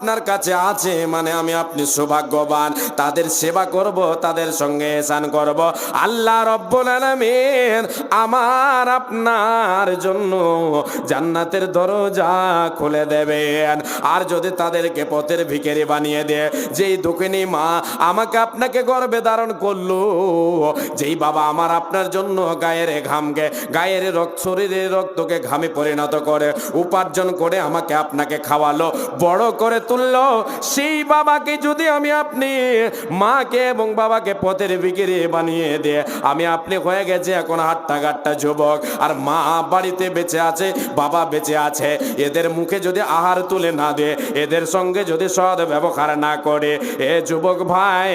আপনার কাছে আছে মানে আমি আপনি সৌভাগ্যবান। তাদের সেবা করব, তাদের সঙ্গে এসান করব। আল্লাহ রব্বুল আলামিন আমার আপনার জন্য জান্নাতের দরজা খুলে দেবেন। আর যদি তাদেরকে পথের ভিখারি বানিয়ে দেয় যেই দোকানি মা আমাকে আপনাকে গর্বে ধারণ করল, যেই বাবা আমার আপনার জন্য গায়ের ঘামকে, গায়ের রক্ত, শরীরের রক্তকে ঘামে পরিণত করে, উপার্জন করে আমাকে আপনাকে খাওয়ালো, বড় করে তুললো সেই বাবাকে যদি আমি আপনি মাকে এবং বাবাকে পথের বিক্রি বানিয়ে দিয়ে আমি আপনি হয়ে গেছে এখন হাট্টা গাট্টা যুবক, আর মা বাড়িতে বেঁচে আছে, বাবা বেঁচে আছে, এদের মুখে যদি আহার তুলে না দে, এদের সঙ্গে যদি সদ ব্যবহার না করে, এ যুবক ভাই,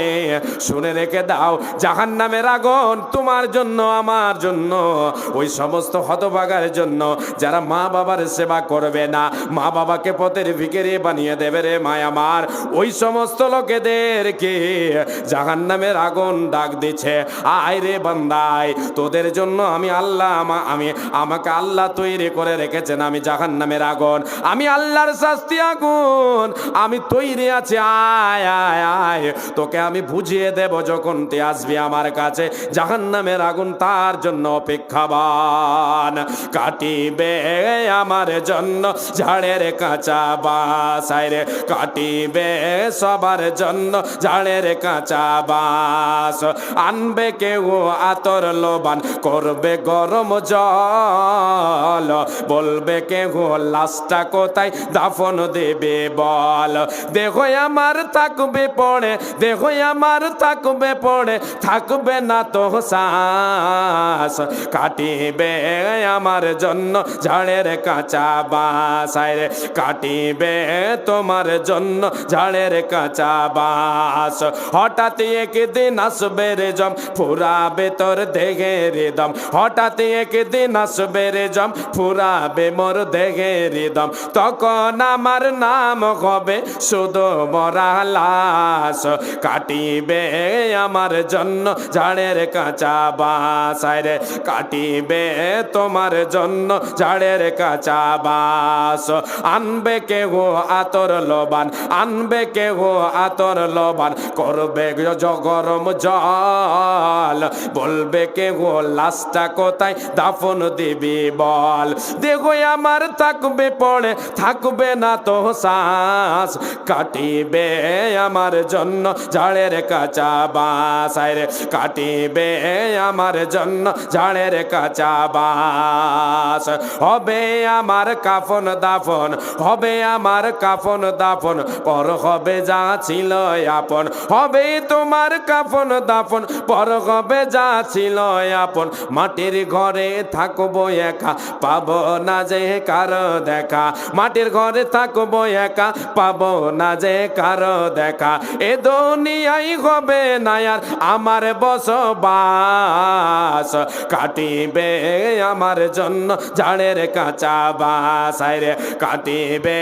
শুনে রেখে দাও জাহান নামের আগুন তোমার জন্য, আমার জন্য, ওই সমস্ত হতভাগার জন্য, যারা মা বাবার সেবা করবে না মা বাবাকে পথের ভিকেরে বানিয়ে দেবে রে মায় আমার ওই সমস্ত লোকেদেরকে জাহান নামের আগুন ডাক দিচ্ছে আয় রে বান্দাই তোদের জন্য আমি আল্লাহ আমি আমাকে আল্লাহ তৈরি করে রেখেছেন আমি জাহান নামের আগুন। আমি আল্লাহর শাস্তি আগুন, আমি তৈরি আছি, আয় আয় আয়। তোকে আমি বুঝিয়ে দেব যখন তুই আসবি আমার কাছে। জাহান নামের আগুন তার জন্য অপেক্ষাবান। কাটিবে আমার জন্য ঝাড়ের কাঁচা বাসায় রে কাটিবে সবার জন্য ঝাড়ের কাঁচা বাস আনবে কেউ আতর লোবান, করবে গরম জল। বলবে কেউ লাশটা কোথায়? দাফন দেবে বল। দেখো আমার থাকবে পড়ে দেখো আমার থাকবে পড়ে, থাকবে না তো শ্বাস। কাটিবে আমার জন্য ঝাড়ের কাঁচা বাসায় রে, কাটিবে তোমার জন্য ঝাড়ের কাঁচা বাস হঠাৎ একদিন আসবে রে জম, ফুরাবে তোর দেখে রে দম। হঠাৎ একদিন আসবে রে জম, ফুরাবে মোর দেখে রে দম। তখন আমার নাম হবে শুধু মরা লাশ। কাটিবে আমার জন্য ঝাড়ের কাঁচা বাস রে, কাটিবে তোমার জন্য ঝাড়ের কাঁচা বাস আনবে কেহ আতর লবান, আনবে কেহ আতর লবান, করবে গরম জল। বলবে কেহ, লাশটা কোথায়? দাফন দিবি বল। দেখো আমার থাকবে, পড়ে থাকবে না তো শ্বাস। কাটিবে আমার জন্য ঝাড়ের কাঁচা বাসায় রে, কাটিবে আমার জন্য ঝাড়ের কাঁচা বাস হবে আমার কাফন দাফন, হবে আমার কাফন দাফন, পর হবে যা ছিল আপন। হবে তোমার কাফন দাফন, পর হবে যা ছিল আপন। মাটির ঘরে থাকব একা, পাব না যে কারও দেখা। মাটির ঘরে থাকব একা, পাবো না যে কারও দেখা। এ দুনিয়াই হবে না আর আমার বসবাস। কাটিবে আমার জন্য ঝাড়ের কাঁচা বাসায় রে, কাটিবে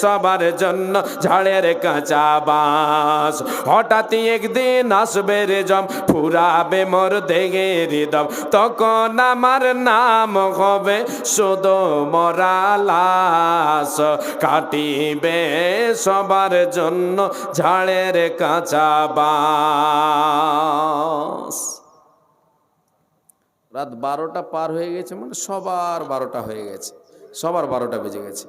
সবার জন্য ঝাড়ের কাঁচা বাস হঠাৎ একদিন আসবে রে জম, ফুরাবে মোর দেগে হৃদম তখন আমার নাম হবে শুধু মরালাস কাটিবে সবার জন্য ঝাড়ের কাঁচা বাস রাত বারোটা পার হয়ে গেছে মানে সবার বারোটা হয়ে গেছে। সবার বারোটা বেজে গেছে।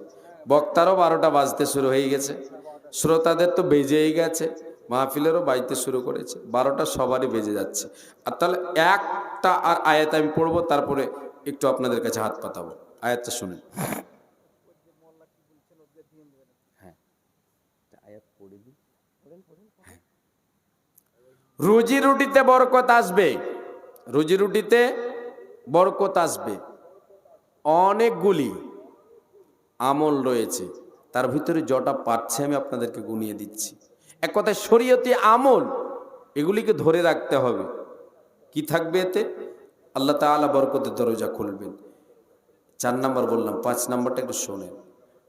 বক্তারও বারোটা বাজতে শুরু হয়ে গেছে। শ্রোতাদের তো বেজেই গেছে, মাহফিলেরও বাজতে শুরু করেছে, বারোটা সবারই বেজে যাচ্ছে। আর তাহলে একটা আর আয়াত আমি পড়ব, তারপরে একটু আপনাদের কাছে হাত পাতাবো। আয়াতটা শুনেন। হ্যাঁ। দিই। রুজি রুটিতে বরকত আসবে। রুজি রুটিতে বরকত আসবে। অনেকগুলি আমল রয়েছে, তার ভিতরে যটা পাচ্ছে আমি আপনাদেরকে গুনিয়ে দিচ্ছি। এক কথায় শরীয়তি আমল, এগুলিকে ধরে রাখতে হবে। কি থাকবে এতে? আল্লাহ তাআলা বরকতের দরজা খুলবেন। চার নাম্বার বললাম, পাঁচ নাম্বারটা একটু শোনেন।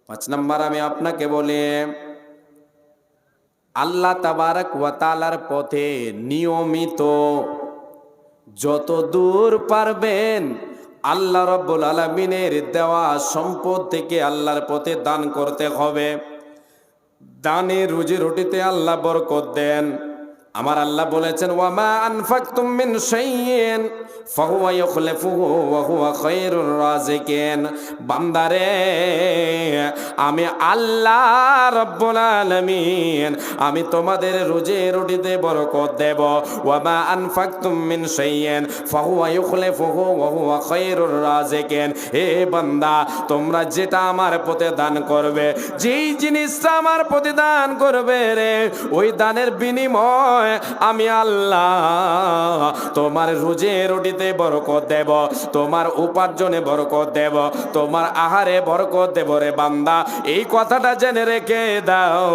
পাঁচ নাম্বার আমি আপনাকে বলে, আল্লাহ তাবারক ওয়াতালার পথে নিয়মিত যত দূর পারবেন আল্লাহ রব্বুল আলমিনের দেওয়া সম্পদ থেকে আল্লাহর পথে দান করতে হবে। দানে রুজি রুটিতে আল্লাহ বরকত দেন। আমার আল্লাহ বলেছেন, ওয়ামা আনফাকতুম মিন শাইইন, ফাহুয়া ইখলিফুহু ওয়া হুয়া খায়রুর রাজিকিন। বান্দারে, আমি আল্লাহ রব্বুল আলামিন, আমি তোমাদের রুজি রুটিতে বরকত দেব। ওয়ামা আনফাকতুম মিন শাইইন, ফাহুয়া ইখলিফুহু ওয়া হুয়া খায়রুর রাজিকিন। হে বান্দা, তোমরা যেটা আমার পথে দান করবে, যেই জিনিসটা আমার প্রতি দান করবে রে, ওই দানের বিনিময় আমি আল্লাহ তোমার রুজে রুটিতে বরকত দেব, তোমার উপার্জনে বরকত দেব, তোমার আহারে বরকত দেব রে বান্দা। এই কথাটা জেনে রেখে দাও,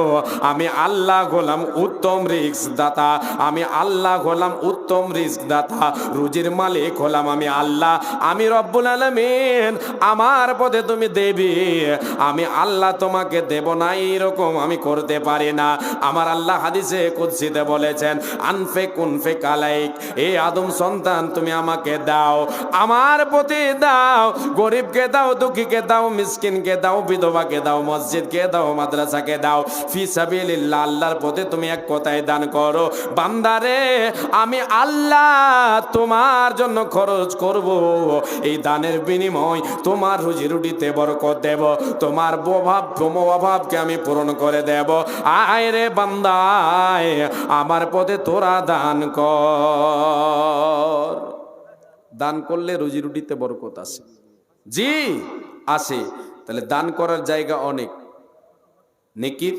আমি আল্লাহ গোলাম উত্তম রিস্ক দাতা আমি আল্লাহ গোলাম উত্তম রিস্ক দাতা রুজির মালিক হলাম আমি আল্লাহ। আমি রব্বুল আলমিন, আমার পথে তুমি দেবী। আমি আল্লাহ তোমাকে দেব না এইরকম আমি করতে পারি না। আমার আল্লাহ হাদিসে কুৎসিতে বলেছেন, আনফে কুনফে কালাইক, এ আদম সন্তান তুমি আমাকে দাও। আমার প্রতি দাও, গরিবকে দাও, দুঃখীকে দাও, মিসকিনকে দাও, বিধবাকে দাও, মসজিদকে দাও, মাদ্রাসাকে দাও। ফি সাবিলিল্লাহ, আল্লাহর পথে তুমি এক কথায় দান করো? বান্দারে, আমি আল্লাহ তোমার জন্য খরচ করব। এই দানের বিনিময় তোমার রুজি রুটিতে বরকত দেব। তোমার অভাব অভাবকে আমি পূরণ করে দেব। আয় রে বান্দায় আমার পথে তোরা দান কর। দান করলে রুজি রুটিতে বরকত আছে। জি আসে তাহলে দান করার জায়গা অনেক। নেকির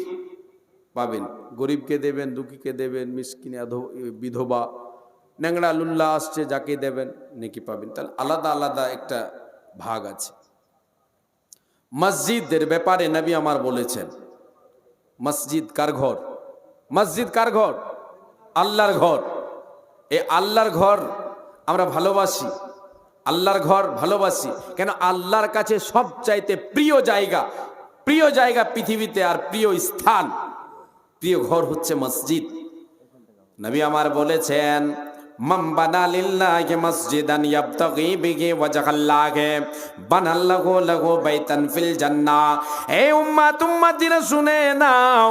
পাবেন। গরিবকে দেবেন, দুঃখীকে দেবেন, মিসকিনে বিধবা, ন্যাংড়া, লুল্লা আসছে, যাকে দেবেন, নেকি পাবেন। তাহলে আলাদা আলাদা একটা ভাগ আছে। মসজিদের ব্যাপারে নবী আমার বলেছেন, মসজিদ কার ঘর? মসজিদ কার ঘর? আল্লাহর ঘর। এ আল্লাহর ঘর আমরা ভালোবাসি, আল্লাহর ঘর ভালোবাসি। কেন? আল্লাহর কাছে সব চাইতে প্রিয় জায়গা প্রিয় জায়গা পৃথিবীতে আর প্রিয় স্থান। প্রিয় ঘর হচ্ছে মসজিদ। নবী আমার বলেছেন বানা লিল্লাহি মসজিদান ইয়াবতাগি বিহি ওয়াজহাল্লাহি। বানাল্লাহু লাহু বাইতান ফিল জান্নাহ হে উম্মাত উম্মাতিরা শুনে নাও,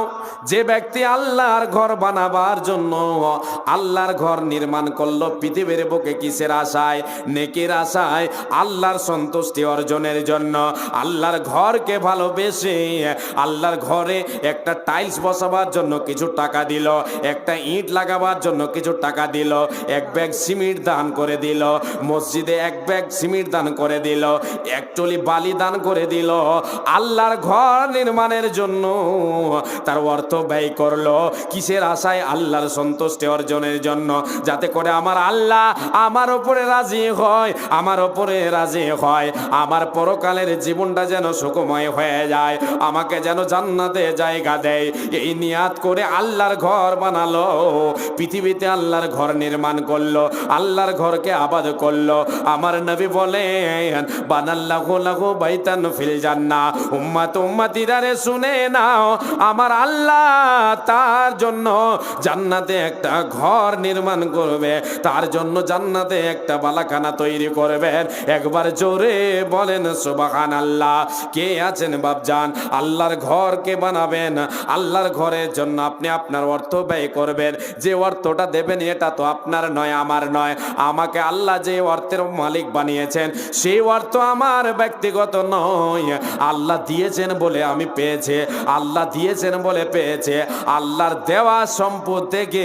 যে ব্যক্তি আল্লাহর ঘর বানাবার জন্য আল্লাহর ঘর নির্মাণ করল, পৃথিবীর বুকে কিসের আশায়? নেকির আশায়? আল্লাহর সন্তুষ্টি অর্জনের জন্য। আল্লাহর ঘরকে ভালোবেসে আল্লাহর ঘরে একটা টাইলস বসাবার জন্য কিছু টাকা দিল, একটা ইট লাগাবার জন্য কিছু টাকা দিল এক ব্যাগ সিমেন্ট দান করে দিল। মসজিদে এক ব্যাগ সিমেন্ট দান করে দিল। এক টলি বালি দান করে দিল। আল্লাহর ঘর নির্মাণের জন্য তার অর্থ ব্যয় করল। কিসের আশায় আল্লাহর সন্তুষ্টি অর্জনের জন্য? যাতে করে আমার আল্লাহ আমার ওপরে রাজি হয়, আমার ওপরে রাজি হয়। আমার পরকালের জীবনটা যেন সুখময় হয়ে যায়। আমাকে যেন জান্নাতে জায়গা দেয়। এই নিয়াত করে আল্লাহর ঘর বানালো। পৃথিবীতে আল্লাহর ঘর নির্মাণ করল, আল্লাহর ঘরকে আবাদ করল। আমার নবী বলেন, বানাল্লাহু লাহু বাইতান ফিল জান্নাহ শুনে নাও, আমার আল্লাহ তার জন্য জান্নাতে একটা ঘর নির্মাণ করবে। তার জন্য জান্নাতে একটা বালাখানা তৈরি করবেন একবার জোরে বলেন সুবাহান আল্লাহ কে আছেন বাপজান? আল্লাহর ঘর কে বানাবেন? আল্লাহর ঘরের জন্য আপনি আপনার অর্থ ব্যয় করবেন। যে অর্থটা দেবেন, এটা তো আপনার নয়, আমার নয়। আমাকে আল্লাহ যে অর্থের মালিক বানিয়েছেন, সেই অর্থ আমার ব্যক্তিগত নয়। আল্লাহ দিয়েছেন বলে আমি পেয়েছি, আল্লাহ দিয়েছেন বলে পেয়েছে। আল্লাহর দেওয়া সম্পদ থেকে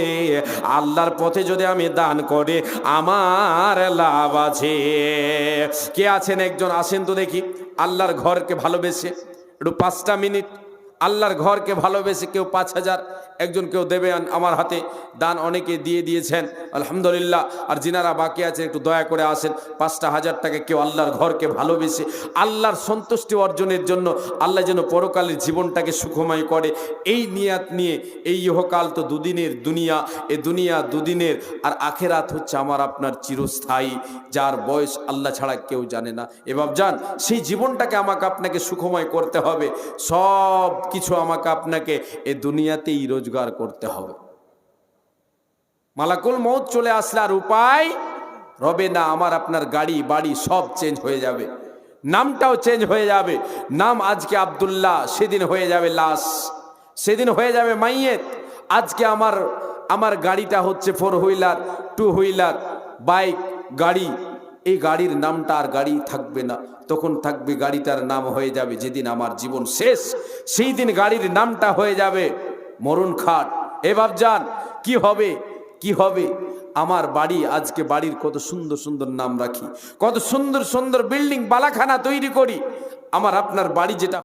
আল্লাহর পথে যদি আমি দান করি, আমার লাভ আছে। কে আছেন একজন? আসেন তো দেখি। আল্লাহর ঘরকে ভালোবেসে, একটু পাঁচটা মিনিট আল্লাহর ঘরকে ভালোবেসে কেউ পাঁচ হাজার একজন কেউ দেবে আমার হাতে দান অনেকে দিয়ে দিয়েছেন। আলহামদুলিল্লাহ। আর যিনারা বাকি আছেন, একটু দয়া করে আসেন। পাঁচটা হাজার টাকা কেউ আল্লাহর ঘরকে ভালোবেসে, আল্লাহর সন্তুষ্টি অর্জনের জন্য আল্লাহ যেন পরকালের জীবনটাকে সুখময় করে। এই নিয়াত নিয়ে, এই ইহকাল তো দুদিনের দুনিয়া, এ দুনিয়া দুদিনের, আর আখেরাত হচ্ছে আমার আপনার চিরস্থায়ী, যার বয়স আল্লাহ ছাড়া কেউ জানে না। এবার যান সেই জীবনটাকে আমাকে আপনাকে সুখময় করতে হবে। সব কিছু আমাকে আপনাকে এ দুনিয়াতেই রোজগার করতে হবে। মালাকুল মৌত চলে আসলে আর উপায়? রবে না, আমার আপনার গাড়ি, বাড়ি সব চেঞ্জ হয়ে যাবে। নামটাও চেঞ্জ হয়ে যাবে। নাম আজকে আব্দুল্লাহ, সেদিন হয়ে যাবে লাশ। সেদিন হয়ে যাবে মাইয়েত। আজকে আমার আমার গাড়িটা হচ্ছে four wheeler two wheeler bike গাড়ি। এই গাড়ির নামটা আর গাড়ি থাকবে না। তখন থাকবে গাড়িটার নাম হয়ে যাবে যেদিন আমার জীবন শেষ। সেই দিন গাড়ির নামটা হয়ে যাবে মরণ খাট। এ যান কি হবে? কি হবে? আমার বাড়ি, আজকে বাড়ির কত সুন্দর সুন্দর নাম রাখি। কত সুন্দর সুন্দর বিল্ডিং, বালাখানা তৈরি করি। আমার আপনার বাড়ি যেটা